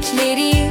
çiçekleri